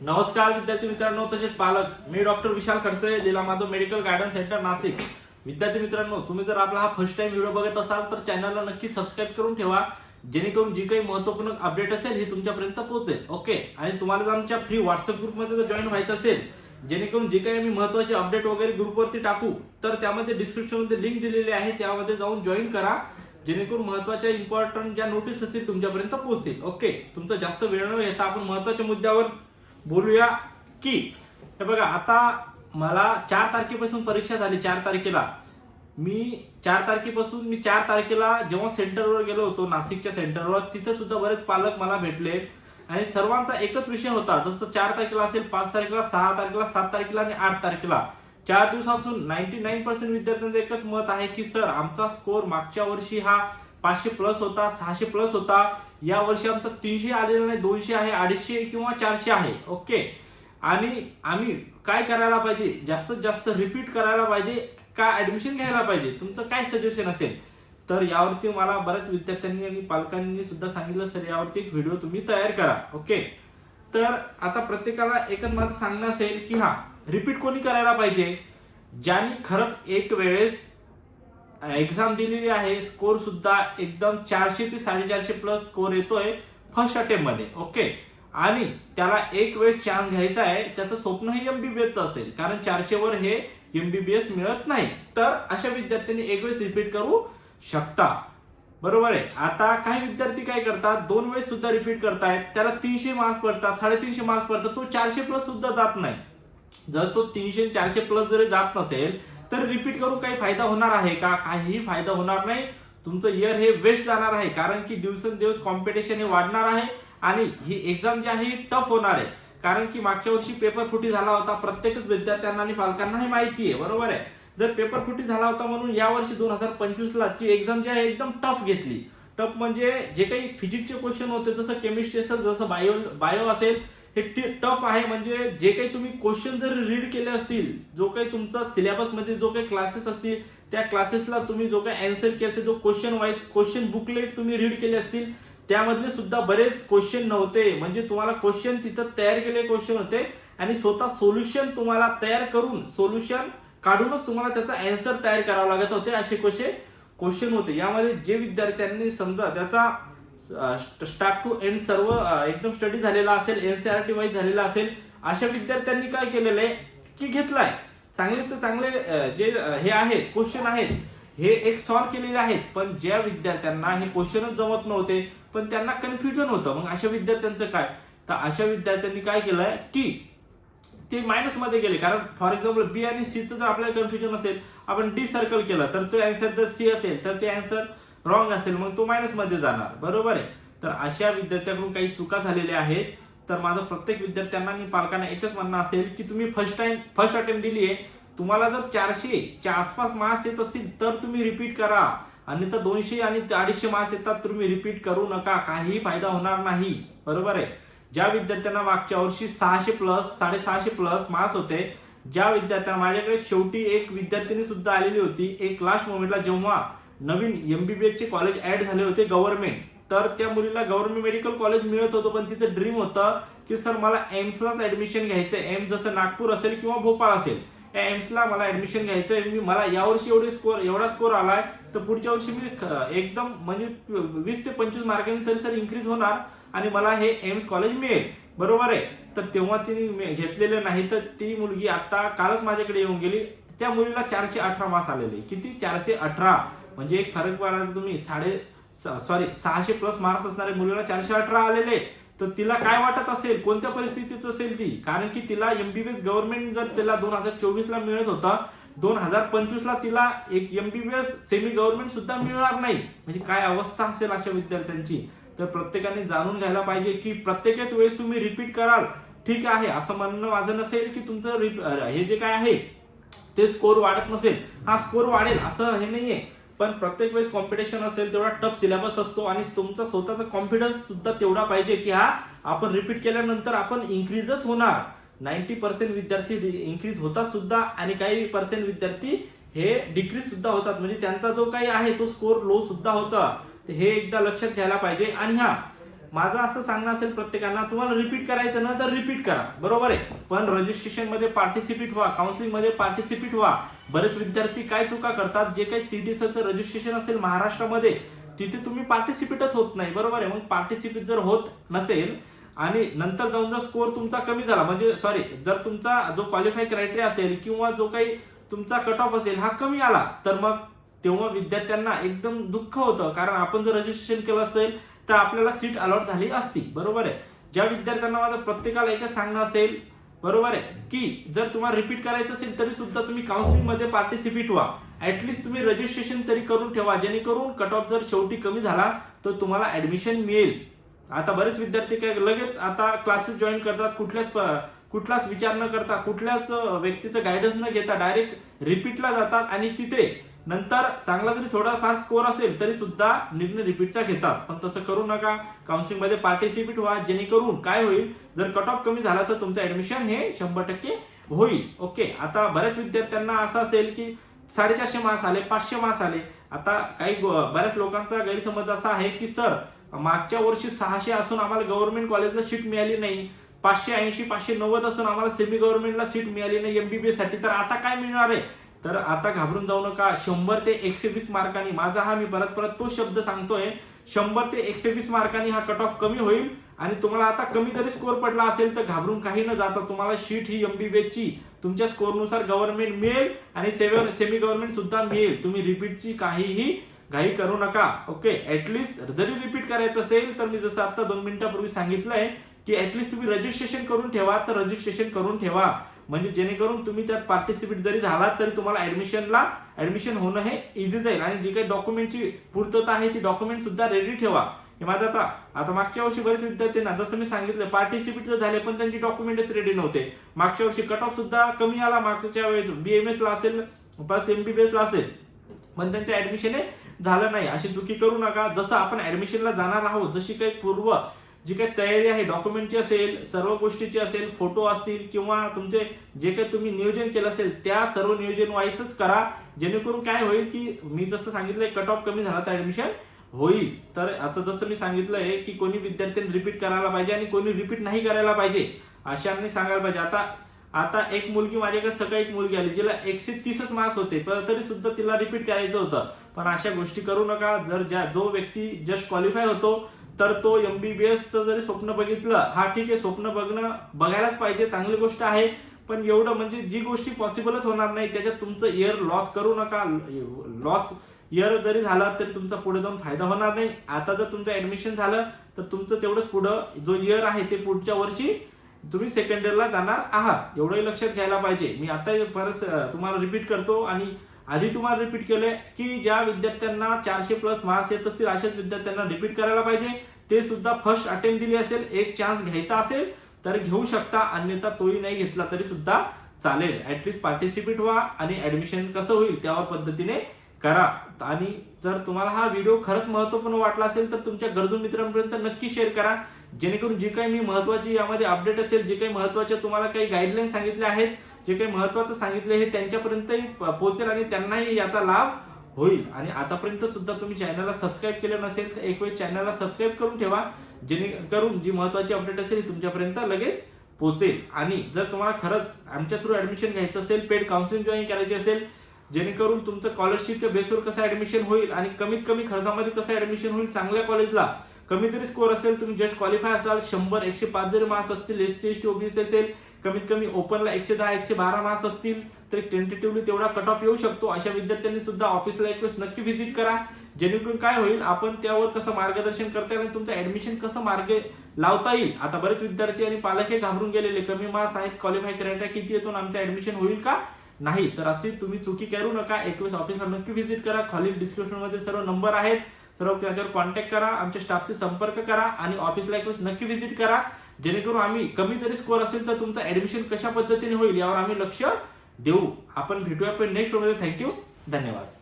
नमस्कार विद्यार्थी मित्रांनो तसेच पालक मी डॉक्टर विशाल खडसे दिला Madhav medical guidance center Nashik. विद्यार्थी मित्रांनो तुम्ही जर आपला हा फर्स्ट टाइम व्हिडिओ बघत असाल तर चॅनलला नक्की सबस्क्राईब करून ठेवा. जेणेकरून जी काही महत्त्वपूर्ण अपडेट असेल ही तुमच्यापर्यंत पोहोचेल. ओके आणि तुम्हाला जर आमच्या फ्री व्हॉट्सअप ग्रुपमध्ये जर जॉईन व्हायचं असेल जेणेकरून जे काही आम्ही महत्त्वाचे अपडेट वगैरे ग्रुपवरती टाकू तर त्यामध्ये डिस्क्रिप्शनमध्ये लिंक दिलेली आहे त्यामध्ये जाऊन जॉईन करा. जेणेकरून महत्त्वाच्या इम्पॉर्टंट ज्या नोटीस असतील तुमच्यापर्यंत पोहोचतील. ओके तुमचा जास्त वेळ न येता आपण महत्त्वाच्या मुद्द्यावर बोलूया की हे बघा आता मला चार तारखेपासून परीक्षा झाली चार तारखेला. मी चार तारखेपासून मी चार तारखेला जेव्हा सेंटरवर गेलो होतो नाशिकच्या सेंटरवर तिथे सुद्धा बरेच पालक मला भेटले. आणि सर्वांचा एकच विषय होता जसं चार तारखेला असेल पाच तारखेला सहा तारखेला सात तारखेला आणि आठ तारखेला. चार दिवसापासून नाईन्टी नाईन पर्सेंट विद्यार्थ्यांचं एकच मत आहे की सर आमचा स्कोर मागच्या वर्षी हा पाचशे प्लस होता सहाशे प्लस होता. या वर्षी आमचा तीनशे आलेला नाही दोनशे आहे अडीचशे किंवा चारशे आहे. ओके आणि आम्ही काय करायला पाहिजे? जास्तीत जास्त रिपीट करायला पाहिजे का ऍडमिशन घ्यायला पाहिजे? तुमचं काय सजेशन असेल? तर यावरती मला बऱ्याच विद्यार्थ्यांनी आणि पालकांनी सुद्धा सांगितलं सर यावरती एक व्हिडिओ तुम्ही तयार करा. ओके तर आता प्रत्येकाला एकच माझं सांगणं असेल की हा रिपीट कोणी करायला पाहिजे? ज्यांनी खरंच एक वेळेस एक्झाम दिलेली आहे. स्कोर सुद्धा एकदम चारशे ते साडेचारशे प्लस स्कोर येतोय फर्स्ट अटेम्प्टमध्ये ओके? आणि त्याला एक वेळ चान्स घ्यायचा आहे. त्याचं स्वप्न हे एमबीबीएस असेल. कारण चारशे वर हे एमबीबीएस मिळत नाही. तर अशा विद्यार्थ्यांनी एक वेळेस रिपीट करू शकता. बरोबर आहे? आता काही विद्यार्थी काय करतात? दोन वेळेस सुद्धा रिपीट करतायत. त्याला तीनशे मार्क्स पडतात. साडेतीनशे मार्क्स पडतात. तो चारशे प्लस सुद्धा जात नाही. जर तो तीनशे चारशे प्लस जरी जात नसेल तर रिपीट करून काही फायदा होणार आहे का? काहीही फायदा होणार नाही. तुमचं इयर हे वेस्ट जाणार आहे कारण की दिवसेंदिवस कॉम्पिटिशन हे वाढणार आहे आणि ही एक्झाम जी आहे टफ होणार आहे. कारण की मागच्या वर्षी पेपर फुटी झाला होता प्रत्येकच विद्यार्थ्यांना आणि पालकांना हे माहिती आहे बरोबर आहे? जर पेपर फुटी झाला होता म्हणून या वर्षी दोन हजार पंचवीसला ची एक्झाम जी आहे एकदम टफ घेतली. टफ म्हणजे जे काही फिजिक्सचे क्वेश्चन होते जसं केमिस्ट्री असेल जसं बायो बायो असेल हे टफ आहे म्हणजे जे काही तुम्ही क्वेश्चन जर रीड केले असतील जो काही तुमचा सिलेबसमध्ये जो काही क्लासेस असतील त्या क्लासेसला तुम्ही जो काही अँसर केले असेल जो क्वेश्चन वाईज क्वेश्चन बुकलेट तुम्ही रीड केले असतील त्यामधले सुद्धा बरेच क्वेश्चन नव्हते. म्हणजे तुम्हाला क्वेश्चन तिथं तयार केलेले क्वेश्चन होते आणि स्वतः सोल्युशन तुम्हाला तयार करून सोल्युशन काढूनच तुम्हाला त्याचा अँसर तयार करावा लागत होते असे क्वेश्चन क्वेश्चन होते. यामध्ये जे विद्यार्थ्यांनी समजा त्याचा स्टार्ट टू एंड सर्व एकदम स्टडी झालेला असेल एनसीआरटी वाईज झालेला असेल अशा विद्यार्थ्यांनी काय केलेलं आहे की घेतलाय. चांगले तर चांगले जे हे आहेत क्वेश्चन आहेत हे एक सॉल्व्ह केलेले आहेत पण ज्या विद्यार्थ्यांना हे क्वेश्चनच जमत नव्हते पण त्यांना कन्फ्युजन होतं. मग अशा विद्यार्थ्यांचं काय? तर अशा विद्यार्थ्यांनी काय केलंय की ते मायनसमध्ये गेले. कारण फॉर एक्झाम्पल बी आणि सीचं जर आपल्याला कन्फ्युजन असेल आपण डी सर्कल केलं तर तो अँसर जर सी असेल तर ते अँसर रॉंग असेल मग तो मायनसमध्ये जाणार. बरोबर आहे? तर अशा विद्यार्थ्याकडून काही चुका झालेल्या आहेत. तर माझं प्रत्येक विद्यार्थ्यांना आणि पालकांना एकच म्हणणं असेल की तुम्ही फर्स्ट टाइम फर्स्ट अटेम्प्ट दिली आहे. तुम्हाला जर चारशेच्या आसपास मार्क्स येत असतील तर तुम्ही रिपीट करा. आणि तर दोनशे आणि अडीचशे मार्क्स येतात तुम्ही रिपीट करू नका. काहीही फायदा होणार नाही. बरोबर आहे? ज्या विद्यार्थ्यांना मागच्या वर्षी सहाशे प्लस साडेसहाशे प्लस मार्क्स होते ज्या विद्यार्थ्यांना माझ्याकडे शेवटी एक विद्यार्थिनी सुद्धा आलेली होती एक लास्ट मोमेंटला जेव्हा नवीन एम बी बी एसचे कॉलेज ऍड झाले होते गव्हर्नमेंट तर त्या मुलीला गव्हर्नमेंट मेडिकल कॉलेज मिळत होतं पण तिचं ड्रीम होतं की सर मला एम्सलाच ऍडमिशन घ्यायचं आहे एम्स जसं नागपूर असेल किंवा भोपाळ असेल या एम्सला मला ऍडमिशन घ्यायचं आहे मी मला यावर्षी एवढे स्कोर एवढा स्कोर आलाय तर पुढच्या वर्षी मी एकदम म्हणजे वीस ते पंचवीस मार्कांनी तरी सर इन्क्रीज होणार आणि मला हे एम्स कॉलेज मिळेल. बरोबर आहे. तर तेव्हा तिने घेतलेलं नाही तर ती मुलगी आता कालच माझ्याकडे येऊन गेली. त्या मुलीला चारशे अठरा मार्क्स आलेले. किती? चारशे अठरा. म्हणजे एक फरक पडला तुम्ही साडे सॉरी सहाशे प्लस मार्क्स असणाऱ्या मुलीला चारशे अठरा आलेले. तर तिला काय वाटत असेल? कोणत्या परिस्थितीत असेल ती? कारण की तिला एमबीबीएस गव्हर्नमेंट जर तिला दोन हजार चोवीसला मिळत होता दोन हजार पंचवीसला तिला एक एमबीबीएस सेमी गव्हर्नमेंट सुद्धा मिळणार नाही. म्हणजे काय अवस्था असेल अशा विद्यार्थ्यांची? तर प्रत्येकाने जाणून घ्यायला पाहिजे की प्रत्येकच वेळेस तुम्ही रिपीट कराल. ठीक आहे असं म्हणणं माझं नसेल की तुमचं रिप- हे जे काय आहे ते स्कोर वाढत नसेल. हा स्कोर वाढेल असं हे नाहीये. पण प्रत्येक वेळेस कॉम्पिटिशन असेल तेवढा टफ सिलेबस असतो आणि तुमचा स्वतःचा कॉन्फिडन्स सुद्धा तेवढा पाहिजे की हा आपण रिपीट केल्यानंतर आपण इन्क्रीजच होणार. नाईन्टी पर्सेंट विद्यार्थी इन्क्रीज होतात सुद्धा आणि काही पर्सेंट विद्यार्थी हे डिक्रीज सुद्धा होतात. म्हणजे त्यांचा जो काही आहे तो स्कोर लो सुद्धा होता. हे एकदा लक्षात घ्यायला पाहिजे. आणि हा माझं असं सांगणं असेल प्रत्येकांना तुम्हाला रिपीट करायचं ना तर रिपीट करा. बरोबर आहे? पण रजिस्ट्रेशनमध्ये पार्टिसिपेट व्हा काउन्सिलिंगमध्ये पार्टिसिपेट व्हा. बरेच विद्यार्थी काय चुका करतात? जे काही सीडीचं रजिस्ट्रेशन असेल महाराष्ट्रामध्ये तिथे तुम्ही पार्टिसिपेटच होत नाही. बरोबर आहे? मग पार्टिसिपेट जर होत नसेल आणि नंतर जाऊन जर स्कोअर तुमचा कमी झाला म्हणजे सॉरी जर तुमचा जो क्वालिफाय क्रायटेरिया असेल किंवा जो काही तुमचा कट ऑफ असेल हा कमी आला तर मग तेव्हा विद्यार्थ्यांना एकदम दुःख होतं. कारण आपण जर रजिस्ट्रेशन केलं असेल तर आपल्याला सीट अलॉट झाली असती. बरोबर आहे? ज्या विद्यार्थ्यांना माझं प्रत्येकाला एकच सांगणं असेल बरोबर आहे? की जर तुम्हाला रिपीट करायचं असेल तरी सुद्धा तुम्ही काउन्सिलिंगमध्ये पार्टिसिपेट व्हा. ऍटलीस्ट तुम्ही रजिस्ट्रेशन तरी करून ठेवा. जेणेकरून कट ऑफ जर शेवटी कमी झाला तर तुम्हाला ऍडमिशन मिळेल. आता बरेच विद्यार्थी काय लगेच आता क्लासेस जॉईन करतात. कुठल्याच कुठलाच विचार न करता कुठल्याच व्यक्तीचं गायडन्स न घेता डायरेक्ट रिपीटला जातात आणि तिथे नंतर चांगला जरी थोडाफार स्कोअर असेल तरी सुद्धा निर्णय रिपीटचा घेतात. पण तसं करू नका. काउन्सिलिंगमध्ये पार्टिसिपेट व्हा. जेणेकरून काय होईल? जर कट ऑफ कमी झाला तर तुमचं ऍडमिशन हे शंभर टक्के होईल. ओके आता बऱ्याच विद्यार्थ्यांना असं असेल की साडेचारशे मार्क्स आले पाचशे मार्क्स आले. आता काही बऱ्याच लोकांचा गैरसमज असा आहे की सर मागच्या वर्षी सहाशे असून आम्हाला गव्हर्नमेंट कॉलेजला सीट मिळाली नाही. पाचशे ऐंशी पाचशे नव्वद असून आम्हाला सेमी गव्हर्नमेंटला सीट मिळाली नाही. एमबीबीएससाठी तर आता काय मिळणार आहे? तर आता घाबरून जाऊ नका. शंभर ते एकशे वीस मार्कांनी माझा हा मी परत परत तो शब्द सांगतोय. शंभर ते एकशे वीस मार्कांनी हा कट ऑफ कमी होईल आणि तुम्हाला आता कमी जरी स्कोअर पडला असेल तर घाबरून काही न जाता तुम्हाला शीट ही एमबीबीएस ची तुमच्या स्कोअरनुसार गव्हर्नमेंट मिळेल आणि सेमी गव्हर्नमेंट सुद्धा मिळेल. तुम्ही रिपीटची काहीही घाई करू नका. ओके ऍटलिस्ट जरी रिपीट करायचं असेल तर मी जसं आता दोन मिनिटापूर्वी सांगितलंय की ऍटलिस्ट तुम्ही रजिस्ट्रेशन करून ठेवा. तर रजिस्ट्रेशन करून ठेवा. म्हणजे जेणेकरून तुम्ही त्यात पार्टिसिपेट जरी झालात तरी तुम्हाला ऍडमिशनला ऍडमिशन होणं हे इझी जाईल. आणि जी काही डॉक्युमेंटची पूर्तता आहे ती डॉक्युमेंट सुद्धा रेडी ठेवा. हे माझं आता आता मागच्या वर्षी बरेच विद्यार्थ्यांना जसं मी सांगितलं पार्टिसिपेट तर झाले पण त्यांची डॉक्युमेंटच रेडी नव्हते. मागच्या वर्षी कट ऑफ सुद्धा कमी आला मागच्या वेळेस बीएमएसला असेल प्लस एमबीबीएसला असेल. पण त्यांचं ऍडमिशन झालं नाही. अशी चुकी करू नका. जसं आपण ऍडमिशनला जाणार आहोत जशी काही पूर्व जी काही तयारी आहे डॉक्युमेंटची असेल सर्व गोष्टीची असेल फोटो असतील किंवा तुमचे जे काही तुम्ही नियोजन केलं असेल त्या सर्व नियोजन वाईसच करा. जेणेकरून काय होईल की मी जसं सांगितलंय कट ऑफ कमी झाला तर ऍडमिशन होईल. तर आता जसं मी सांगितलंय की कोणी विद्यार्थ्यांनी रिपीट करायला पाहिजे आणि कोणी रिपीट नाही करायला पाहिजे अशांनी सांगायला पाहिजे. आता आता एक मुलगी माझ्याकडे सकाळी एक मुलगी आली जिला एकशे तीसच मार्क्स होते पण तरी सुद्धा तिला रिपीट करायचं होतं. पण अशा गोष्टी करू नका. जर ज्या जो व्यक्ती जस्ट क्वालिफाय होतो तर तो एमबीबीएसचं जरी स्वप्न बघितलं हा ठीक आहे स्वप्न बघणं बघायलाच पाहिजे चांगली गोष्ट आहे पण एवढं म्हणजे जी गोष्टी पॉसिबलच होणार नाही त्याच्यात तुमचं इयर लॉस करू नका लॉस इयर जरी झाला तरी तुमचा पुढे जाऊन फायदा होणार नाही. आता जर तुमचं ऍडमिशन झालं तर तुमचं तेवढंच पुढं जो इयर आहे ते पुढच्या वर्षी तुम्ही सेकंड इयरला जाणार आहात. एवढंही लक्षात घ्यायला पाहिजे. मी आता परत तुम्हाला रिपीट करतो आणि आधी तुम्हाला रिपीट केलंय की ज्या विद्यार्थ्यांना चारशे प्लस मार्क्स येत असतील अशाच विद्यार्थ्यांना रिपीट करायला पाहिजे. ते सुद्धा फर्स्ट अटेम्प्ट दिली असेल एक चान्स घ्यायचा असेल तर घेऊ शकता. अन्यथा तोही नाही घेतला तरी सुद्धा चालेल. ऍटलिस्ट पार्टिसिपेट व्हा आणि ऍडमिशन कसं होईल त्यावर पद्धतीने करा. आणि जर तुम्हाला हा व्हिडिओ खरंच महत्त्वपूर्ण वाटला असेल तर तुमच्या गरजू मित्रांपर्यंत नक्की शेअर करा. जेणेकरून जी काही मी महत्वाची यामध्ये अपडेट असेल जे काही महत्त्वाचे तुम्हाला काही गाईडलाईन सांगितले आहेत जे काही महत्वाचं सांगितले हे त्यांच्यापर्यंतही पोहोचेल आणि त्यांनाही याचा लाभ होईल. आणि आतापर्यंत सुद्धा तुम्ही चॅनलला सबस्क्राईब केलं नसेल तर एक वेळ चॅनलला सबस्क्राईब करून ठेवा. जेणेकरून जी महत्वाची अपडेट असेल ती तुमच्यापर्यंत लगेच पोचेल आणि जर तुम्हाला खरंच आमच्या थ्रू ऍडमिशन घ्यायचं असेल पेड काउन्सिलिंग जॉईन करायची असेल जेणेकरून तुमचं स्कॉलरशिपच्या बेसवर कसं ऍडमिशन होईल आणि कमीत कमी खर्चामध्ये कसं ऍडमिशन होईल चांगल्या कॉलेजला कमी तरी स्कोअर असेल तुम्ही जस्ट क्वालिफाय असाल शंभर एकशे पाच जरी मार्क्स असतील S C S T OBC असेल कमीत कमी ओपनला एकशे दहा एकशे बारा मार्क्स असतील तरी टेंटेटिव्हली तेवढा कट ऑफ येऊ शकतो. अशा विद्यार्थ्यांनी सुद्धा ऑफिसला एक वेळेस नक्की व्हिजिट करा. जेणेकरून काय होईल आपण त्यावर कसं मार्गदर्शन करता येईल आणि तुमचं ऍडमिशन कसं मार्ग लावता येईल? आता बरेच विद्यार्थी आणि पालक हे घाबरून गेलेले. कमी मार्क्स आहेत क्वालिफाय करायला किती येतो आमचं ऍडमिशन होईल का? नाही. तर असे तुम्ही चुकी करू नका. एक ऑफिसला नक्की व्हिजिट करा. खाली डिस्क्रिप्शनमध्ये सर्व नंबर आहेत. सर्व त्याच्यावर कॉन्टॅक्ट करा. आमच्या स्टाफशी संपर्क करा आणि ऑफिसला एक वेळेस नक्की व्हिजिट करा. जेणेकरून आम्ही कमी जरी स्कोअर असेल तर तुमचं ऍडमिशन कशा पद्धतीने होईल यावर आम्ही लक्ष देऊ. आपण भेटूया पण नेक्स्टमध्ये. थँक्यू धन्यवाद.